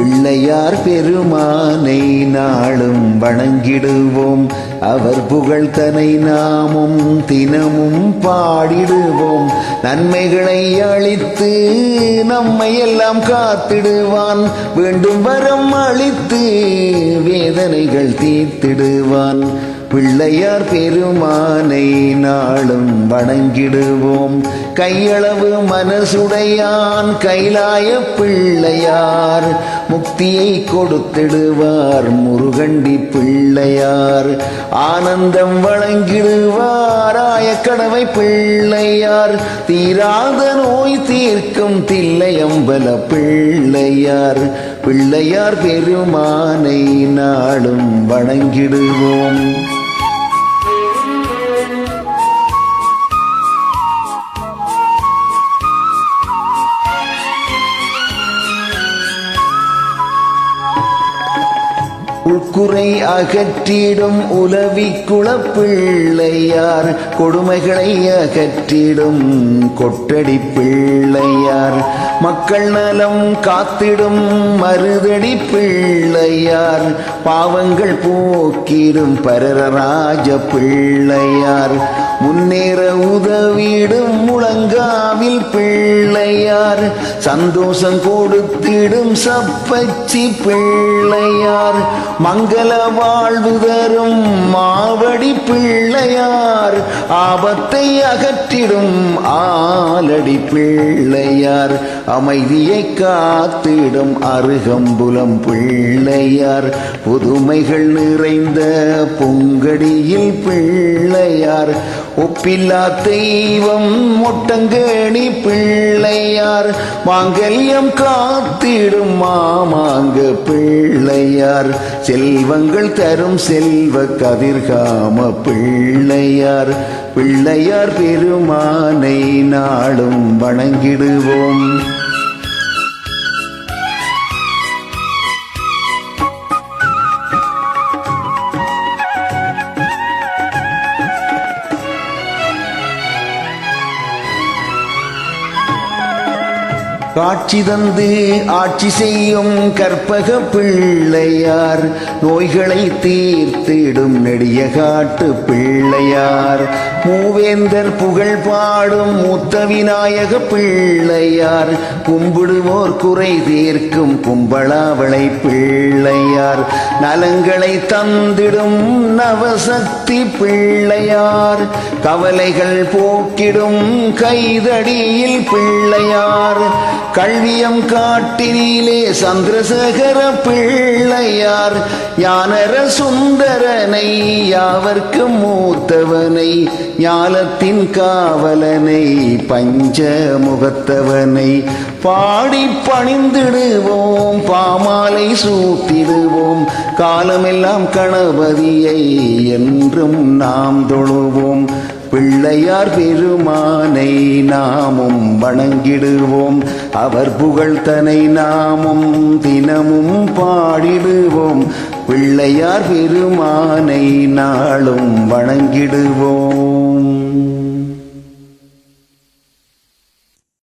பிள்ளையார் பெருமானை நாளும் வணங்கிடுவோம். அவர் புகழ் தனை நாமும் தினமும் பாடிடுவோம். நன்மைகளை அளித்து நம்மை எல்லாம் காத்திடுவான். வேண்டும் வரம் அளித்து வேதனைகள் தீர்த்திடுவான். பிள்ளையார் பெருமானை நாளும் வணங்கிடுவோம். கையளவு மனசுடையான் கைலாய பிள்ளையார். முக்தியை கொடுத்திடுவார் முருகண்டி பிள்ளையார். ஆனந்தம் வழங்கிடுவார் ஆயக்கடவை பிள்ளையார். தீராத நோய் தீர்க்கும் தில்லையம்பல பிள்ளையார். பிள்ளையார் பெருமானை நாளும் வணங்கிடுவோம். உட்குறை அகற்றிடும் உலவி குளப்பிள்ளையார் கொடுமைகளை அகற்றிடும் கொட்டடி பிள்ளையார். மக்கள் நலம் காத்திடும் மருதடி பிள்ளையார். பாவங்கள் போக்கிடும் பரராஜ பிள்ளையார். முன்னேற உதவிடும் முழங்காவில் பிள்ளையார். சந்தோஷம் கொடுத்திடும் சப்பச்சி பிள்ளையார். மங்கள வாழ்வு தரும் மாவடி பிள்ளையார். ஆபத்தை அகற்றிடும் ஆலடி பிள்ளையார். அமைதியை காத்திடும் அருகம்புலம் பிள்ளையார். புதுமைகள் நிறைந்த பொங்கடியில் பிள்ளையார். ஒப்பில்லா தெய்வம் மொட்டங்கேணி பிள்ளையார் மாங்கல்யம் காத்திடும் மாமாங்க பிள்ளையார். செல்வங்கள் தரும் செல்வ கதிர்காம பிள்ளையார். பிள்ளையார் பெருமானை நாளும் வணங்கிடுவோம். காட்சி தந்து ஆட்சி செய்யும் கற்பக பிள்ளையார். நோய்களை தீர்த்திடும் நெடிய காட்டு பிள்ளையார். மூவேந்தர் புகழ் பாடும் மூத்த விநாயக பிள்ளையார். கும்பிடுவோர் குறை தீர்க்கும் கும்பளாவளை பிள்ளையார். நலங்களை தந்திடும் நவசக்தி பிள்ளையார். கவலைகள் போக்கிடும் கைதடியில் பிள்ளையார். கல்வியம் காட்டினிலே சந்திரசேகர பிள்ளையார் ஞானர சுந்தரனை யாவர்க்கு மூத்தவனை ஞாலத்தின் காவலனை பஞ்சமுகத்தவனை பாடி பணிந்திடுவோம் பாமாலை சூட்டிடுவோம் காலமெல்லாம் கணபதியை என்றும் நாம் தொழுவோம். பிள்ளையார் பெருமானை நாமும் வணங்கிடுவோம். அவர் புகழ் நாமும் தினமும் பாடிடுவோம். பிள்ளையார் பெருமானை நாளும் வணங்கிடுவோம்.